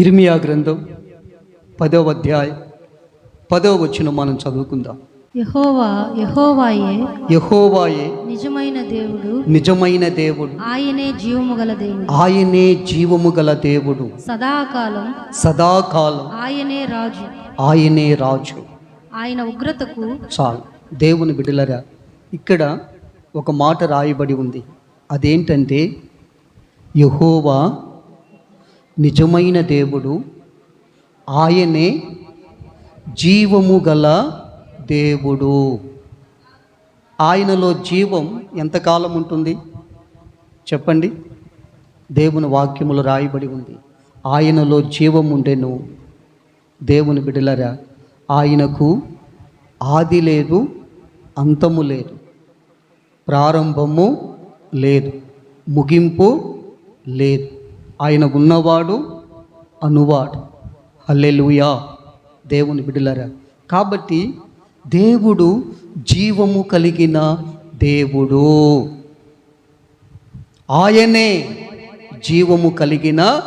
ఇర్మియా గ్రంథం పదవ అధ్యాయం పదవ వచ్చిన మనం చదువుకుందాం. యహోవా యహోవాయే యహోవాయే నిజమైన దేవుడు నిజమైన దేవుడు. ఆయనే జీవము గల దేవుడు. ఆయనే జీవము గల దేవుడు. సదాకాలం సదాకాలం ఆయనే రాజు. ఆయనే రాజు. ఆయన ఉగ్రతకు చాలు. దేవుని బిడ్డలరా ఇక్కడ ఒక మాట రాయబడి ఉంది. అదేంటంటే యహోవా నిజమైన దేవుడు ఆయనే జీవము గల దేవుడు. ఆయనలో జీవం ఎంతకాలం ఉంటుంది? చెప్పండి. దేవుని వాక్యములు రాయబడి ఉంది. ఆయనలో జీవం ఉండెను. దేవుని బిడలరా ఆయనకు ఆది లేదు అంతము లేదు. ప్రారంభము లేదు ముగింపు లేదు. ఆయన ఉన్నవాడు అనువాడు. అల్లెలుయా దేవుని బిడ్డలరా కాబట్టి దేవుడు జీవము కలిగిన దేవుడు. ఆయనే జీవము కలిగిన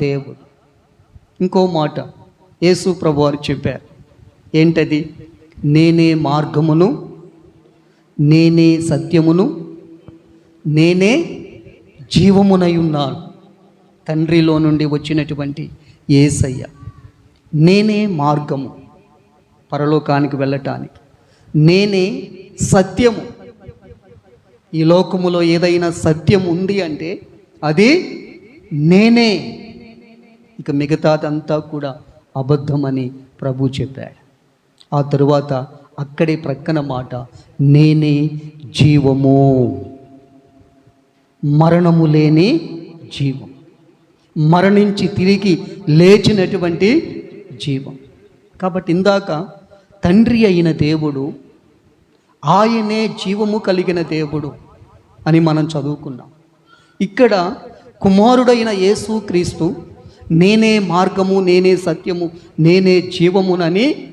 దేవుడు. ఇంకో మాట యేసు ప్రభు వారు చెప్పారు. ఏంటది? నేనే మార్గమును నేనే సత్యమును నేనే జీవమునై ఉన్నాను. తండ్రిలో నుండి వచ్చినటువంటి ఏసయ్య. నేనే మార్గము పరలోకానికి వెళ్ళటానికి. నేనే సత్యము. ఈ లోకములో ఏదైనా సత్యం ఉంది అంటే అది నేనే. ఇక మిగతాదంతా కూడా అబద్ధమని ప్రభు చెప్పాడు. ఆ తరువాత అక్కడే ప్రక్కన మాట నేనే జీవము. మరణము లేని జీవం. మరణించి తిరిగి లేచినటువంటి జీవం. కాబట్టి ఇందాక తండ్రి అయిన దేవుడు ఆయనే జీవము కలిగిన దేవుడు అని మనం చదువుకున్నాం. ఇక్కడ కుమారుడైన యేసు క్రీస్తు నేనే మార్గము నేనే సత్యము నేనే జీవమునని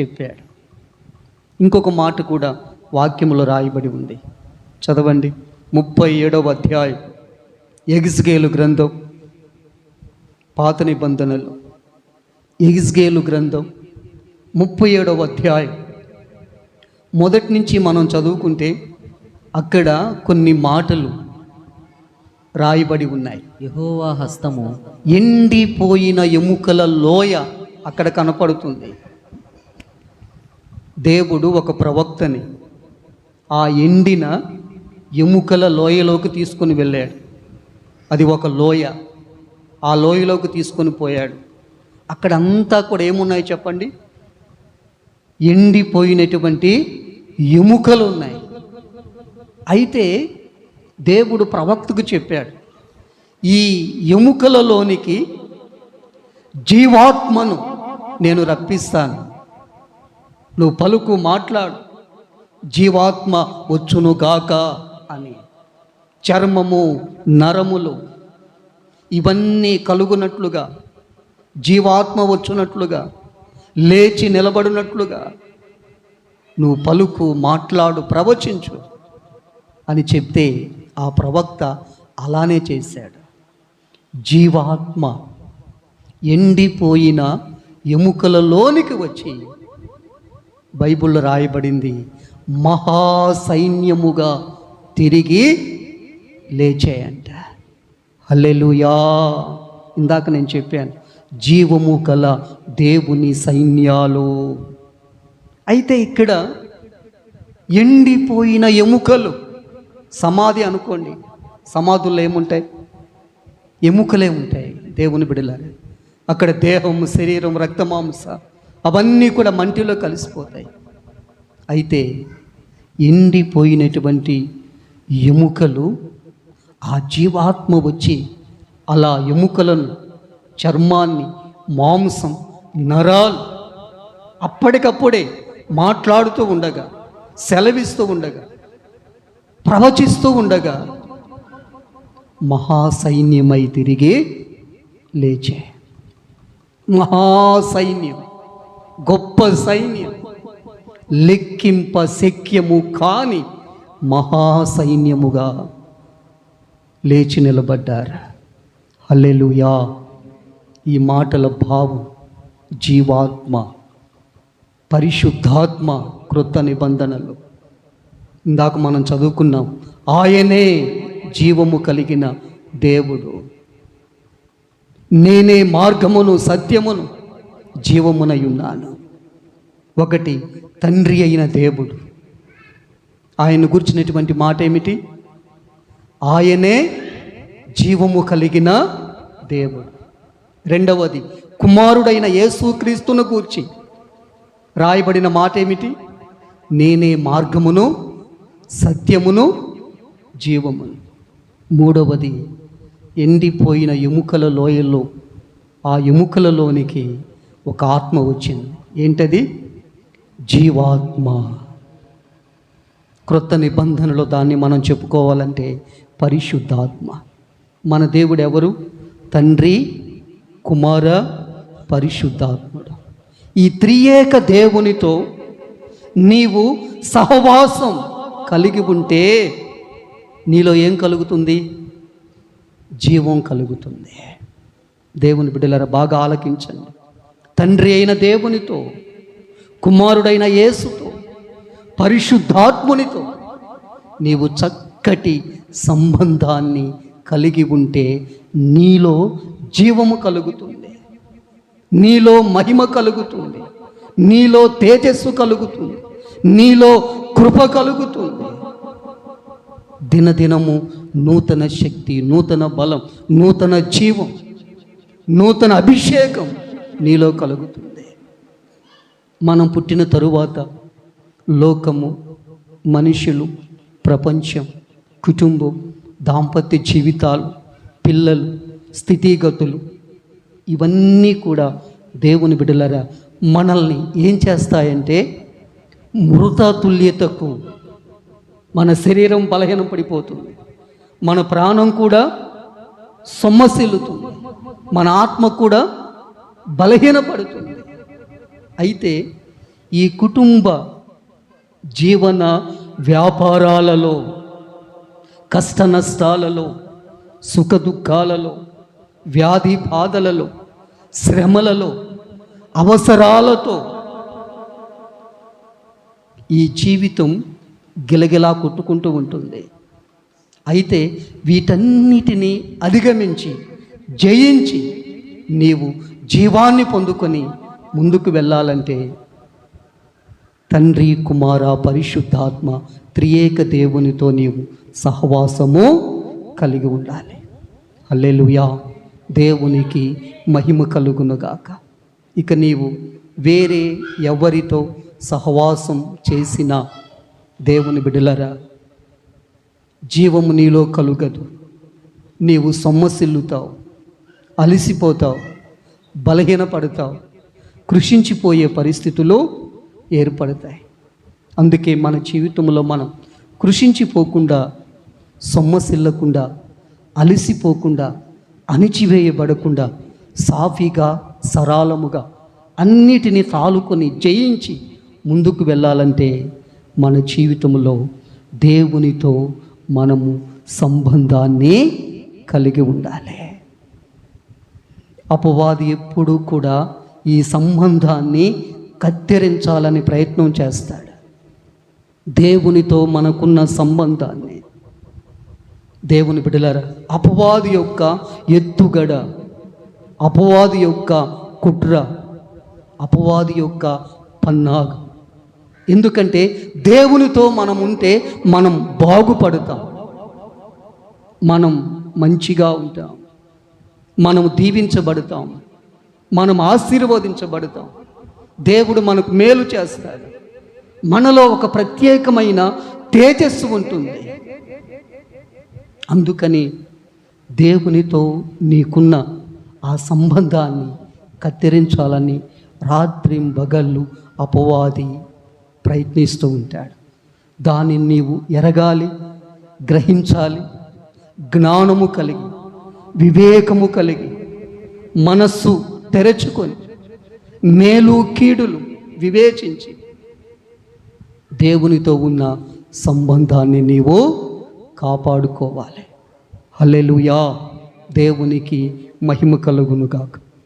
చెప్పాడు. ఇంకొక మాట కూడా వాక్యములో రాయబడి ఉంది. చదవండి. ముప్పై ఏడవ అధ్యాయం. ఎగ్స్గేలు గ్రంథం. పాత నిబంధనలు. ఎగిస్గేలు గ్రంథం ముప్పై ఏడవ అధ్యాయం. మొదటి నుంచి మనం చదువుకుంటే అక్కడ కొన్ని మాటలు రాయబడి ఉన్నాయి. యెహోవా హస్తము ఎండిపోయిన ఎముకల లోయ అక్కడ కనపడుతుంది. దేవుడు ఒక ప్రవక్తని ఆ ఎండిన ఎముకల లోయలోకి తీసుకొని వెళ్ళాడు. అది ఒక లోయ. ఆ లోయలోకి తీసుకొని పోయాడు. అక్కడ అంతా కూడా ఏమున్నాయి చెప్పండి? ఎండిపోయినటువంటి ఎముకలు ఉన్నాయి అయితే దేవుడు ప్రవక్తకు చెప్పాడు ఈ ఎముకలలోనికి జీవాత్మను నేను రప్పిస్తాను. నువ్వు పలుకు మాట్లాడు జీవాత్మ వచ్చును గాక అని. చర్మము నరములు ఇవన్నీ కలుగునట్లుగా జీవాత్మ వచ్చినట్లుగా లేచి నిలబడినట్లుగా నువ్వు పలుకు మాట్లాడు ప్రవచించు అని చెప్తే ఆ ప్రవక్త అలానే చేశాడు. జీవాత్మ ఎండిపోయిన ఎముకలలోనికి వచ్చి బైబిల్లో రాయబడింది మహాసైన్యముగా తిరిగి లేచాయంట. హల్లెలూయా. ఇందాక నేను చెప్పాను జీవము కల దేవుని సైన్యాలు. అయితే ఇక్కడ ఎండిపోయిన ఎముకలు సమాధి అనుకోండి సమాధుల్లో ఏముంటాయి? ఎముకలే ఉంటాయి దేవుని బిడలారు అక్కడ దేహం శరీరం రక్తమాంస అవన్నీ కూడా మంటిలో కలిసిపోతాయి. అయితే ఎండిపోయినటువంటి ఎముకలు ఆ జీవాత్మ వచ్చి అలా ఎముకలను చర్మాన్ని మాంసం నరాలు అప్పటికప్పుడే మాట్లాడుతూ ఉండగా సెలవిస్తూ ఉండగా ప్రవచిస్తూ ఉండగా మహాసైన్యమై తిరిగి లేచే. మహాసైన్యం గొప్ప సైన్యం లెక్కింప శక్యము కాని మహాసైన్యముగా లేచి నిలబడ్డారు. హల్లెలూయా. ఈ మాటల భావం జీవాత్మ పరిశుద్ధాత్మ కృత నిబంధనలు. ఇందాక మనం చదువుకున్నాం ఆయనే జీవము కలిగిన దేవుడు. నేనే మార్గమును సత్యమును జీవమునై ఉన్నాను. ఒకటి తండ్రి అయిన దేవుడు. ఆయన గురించినటువంటి మాట ఏమిటి ఆయనే జీవము కలిగిన దేవుడు. రెండవది కుమారుడైన యేసుక్రీస్తును కూర్చి రాయబడిన మాట ఏమిటి నేనే మార్గమును సత్యమును జీవమును. మూడవది ఎండిపోయిన ఎముకల లోయల్లో ఆ ఎముకలలోనికి ఒక ఆత్మ వచ్చింది. ఏంటది? జీవాత్మ. క్రొత్త నిబంధనలో దాన్ని మనం చెప్పుకోవాలంటే పరిశుద్ధాత్మ. మన దేవుడు ఎవరు? తండ్రి కుమార పరిశుద్ధాత్ముడు. ఈ త్రియేక దేవునితో నీవు సహవాసం కలిగి ఉంటే నీలో ఏం కలుగుతుంది? జీవం కలుగుతుంది. దేవుని బిడ్డలరా బాగా ఆలకించండి. తండ్రి అయిన దేవునితో కుమారుడైన యేసుతో పరిశుద్ధాత్మునితో నీవు చక్కటి సంబంధాన్ని కలిగి ఉంటే నీలో జీవము కలుగుతుంది. నీలో మహిమ కలుగుతుంది. నీలో తేజస్సు కలుగుతుంది. నీలో కృప కలుగుతుంది. దినదినము నూతన శక్తి నూతన బలం నూతన జీవం నూతన అభిషేకం నీలో కలుగుతుంది. మనం పుట్టిన తరువాత లోకము మనుషులు ప్రపంచం కుటుంబం దాంపత్య జీవితాలు పిల్లలు స్థితిగతులు ఇవన్నీ కూడా దేవుని బిడ్డలరా మనల్ని ఏం చేస్తాయంటే మృతతుల్యతకు మన శరీరం బలహీనం పడిపోతుంది మన ప్రాణం కూడా సొమ్మసిల్లుతుంది. మన ఆత్మ కూడా బలహీనపడుతుంది. అయితే ఈ కుటుంబ జీవన వ్యాపారాలలో కష్ట నష్టాలలో సుఖ దుఃఖాలలో వ్యాధి బాధలలో శ్రమలలో అవసరాలతో ఈ జీవితం గిలగిలా కొట్టుకుంటూ ఉంటుంది. అయితే వీటన్నిటినీ అధిగమించి జయించి నీవు జీవాన్ని పొందుకొని ముందుకు వెళ్ళాలంటే తండ్రి కుమార పరిశుద్ధాత్మ త్రియేక దేవునితో నీవు సహవాసము కలిగి ఉండాలి. అల్లెలుయా దేవునికి మహిమ కలుగునుగాక. ఇక నీవు వేరే ఎవరితో సహవాసం చేసిన దేవుని బిడలరా జీవము నీలో కలుగదు. నీవు సొమ్మసిల్లుతావు అలసిపోతావు బలహీనపడతావు కృషించిపోయే పరిస్థితులు ఏర్పడతాయి. అందుకే మన జీవితంలో మనం కృషించిపోకుండా సొమ్మసిల్లకుండా అలసిపోకుండా అణిచివేయబడకుండా సాఫీగా సరాలముగా అన్నిటినీ తాలుకొని జయించి ముందుకు వెళ్ళాలంటే మన జీవితంలో దేవునితో మనము సంబంధాన్ని కలిగి ఉండాలి. అపవాది ఎప్పుడూ కూడా ఈ సంబంధాన్ని కత్తిరించాలని ప్రయత్నం చేస్తాడు. దేవునితో మనకున్న సంబంధాన్ని దేవుని బిడ్డలారా అపవాది యొక్క ఎత్తుగడ అపవాది యొక్క కుట్ర అపవాది యొక్క పన్నాగ. ఎందుకంటే దేవునితో మనం ఉంటే మనం బాగుపడతాం. మనం మంచిగా ఉంటాం. మనం దీవించబడతాం. మనం ఆశీర్వదించబడతాం. దేవుడు మనకు మేలు చేస్తాడు. మనలో ఒక ప్రత్యేకమైన తేజస్సు ఉంటుంది. అందుకని దేవునితో నీకున్న ఆ సంబంధాన్ని కత్తిరించాలని రాత్రి బగళ్ళు అపవాది ప్రయత్నిస్తూ ఉంటాడు. దానిని నీవు ఎరగాలి గ్రహించాలి జ్ఞానము కలిగి వివేకము కలిగి మనస్సు తెరచుకొని మేలు కీడులు వివేచించి దేవునితో ఉన్న సంబంధాన్ని నీవు కాపాడుకోవాలి. హల్లెలూయా. దేవునికి మహిమ కలుగును గాక